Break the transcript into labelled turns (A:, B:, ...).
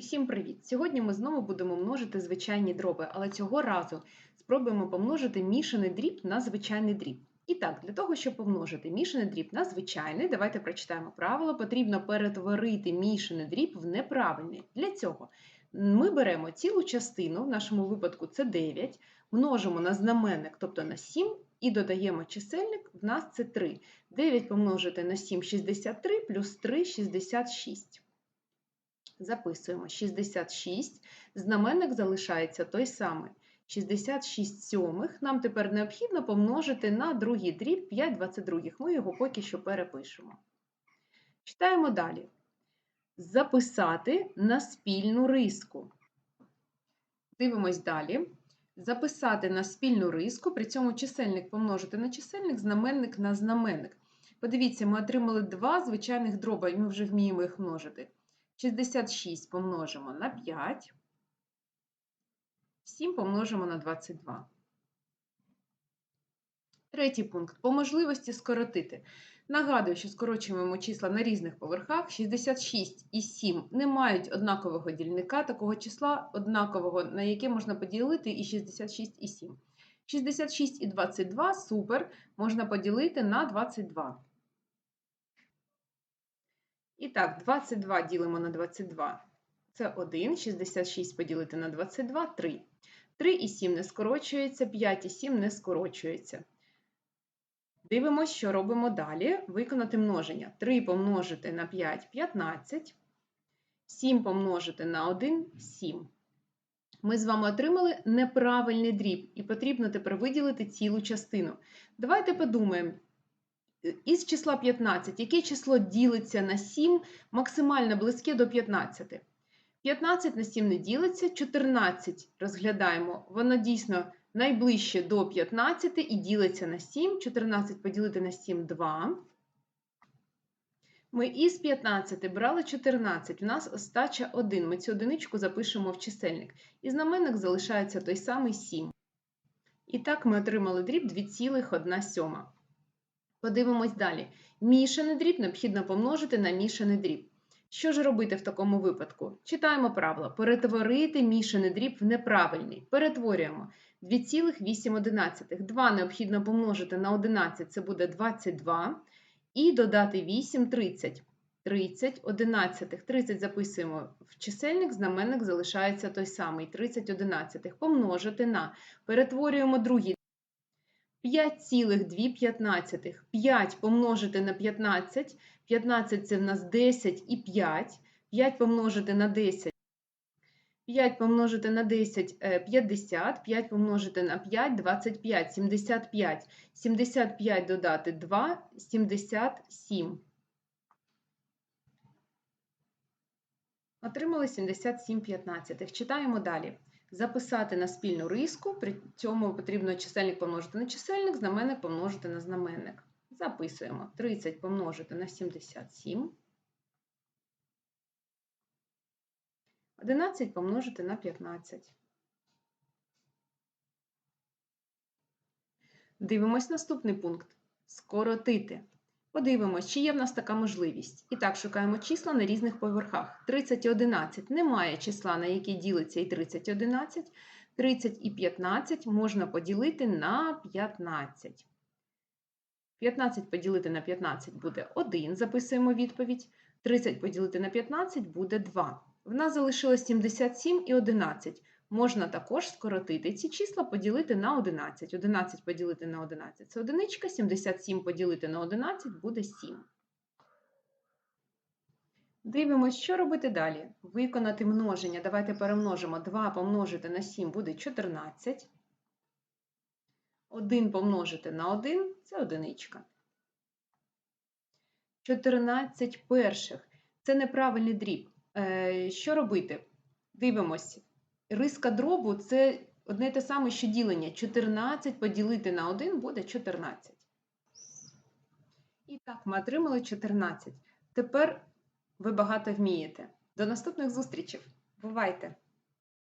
A: Усім привіт! Сьогодні ми знову будемо множити звичайні дроби, але цього разу спробуємо помножити мішаний дріб на звичайний дріб. І так, для того, щоб помножити мішаний дріб на звичайний, давайте прочитаємо правило. Потрібно перетворити мішаний дріб в неправильний. Для цього ми беремо цілу частину, в нашому випадку це 9, множимо на знаменник, тобто на 7, і додаємо чисельник, в нас це 3. 9 помножити на 7 – 63, плюс 3 – 66. Записуємо 66, знаменник залишається той самий. 66 сьомих нам тепер необхідно помножити на другий дріб 5 22. Ми його поки що перепишемо. Читаємо далі. Записати на спільну риску. Дивимось далі. Записати на спільну риску, при цьому чисельник помножити на чисельник, знаменник на знаменник. Подивіться, ми отримали два звичайних дроба, і ми вже вміємо їх множити. 66 помножимо на 5, 7 помножимо на 22. Третій пункт. По можливості скоротити. Нагадую, що скорочуємо числа на різних поверхах. 66 і 7 не мають однакового дільника, такого числа однакового, на яке можна поділити і 66 і 7. 66 і 22 супер, можна поділити на 22. І так, 22 ділимо на 22. Це 1, 66 поділити на 22 – 3. 3 і 7 не скорочується, 5 і 7 не скорочується. Дивимося, що робимо далі. Виконати множення. 3 помножити на 5 – 15. 7 помножити на 1 – 7. Ми з вами отримали неправильний дріб, і потрібно тепер виділити цілу частину. Давайте подумаємо, із числа 15, яке число ділиться на 7 максимально близьке до 15? 15 на 7 не ділиться, 14 розглядаємо, воно дійсно найближче до 15 і ділиться на 7. 14 поділити на 7 – 2. Ми із 15 брали 14, у нас остача 1. Ми цю одиничку запишемо в чисельник. І знаменник залишається той самий 7. І так ми отримали дріб 2,1 сьома. Подивимось далі. Мішаний дріб необхідно помножити на мішаний дріб. Що ж робити в такому випадку? Читаємо правило. Перетворити мішаний дріб в неправильний. Перетворюємо 2,8. 2 необхідно помножити на 11, це буде 22. І додати 8 – 30. 30 одинадцятих. 30 записуємо в чисельник, знаменник залишається той самий. 30 одинадцятих. Помножити на. Перетворюємо другий. 5,2. 5 помножити на 15. 15 це в нас 10 і 5. 5 помножити на 10. 5 помножити на 10 – 50, 5 помножити на 5 – 25, 75. 75 додати 2 – 77. Отримали 77 15. Читаємо далі. Записати на спільну риску, при цьому потрібно чисельник помножити на чисельник, знаменник помножити на знаменник. Записуємо 30 помножити на 77. 11 помножити на 15. Дивимось наступний пункт. Скоротити. Подивимось, чи є в нас така можливість. І так, шукаємо числа на різних поверхах. 30 і 11 немає числа, на яке ділиться і 30 і 11. 30 і 15 можна поділити на 15. 15 поділити на 15 буде 1, записуємо відповідь. 30 поділити на 15 буде 2. В нас залишилось 77 і 11. Можна також скоротити ці числа, поділити на 11. 11 поділити на 11 це одиничка, 77 поділити на 11 буде 7. Дивимось, що робити далі. Виконати множення. Давайте перемножимо. 2 помножити на 7 буде 14. 1 помножити на 1 це одиничка. 14 перших. Це неправильний дріб. Е, що робити? Дивимось. Риска дробу це одне і те саме, що ділення. 14 поділити на 1 буде 14. І так, ми отримали 14. Тепер ви багато вмієте. До наступних зустрічей. Бувайте!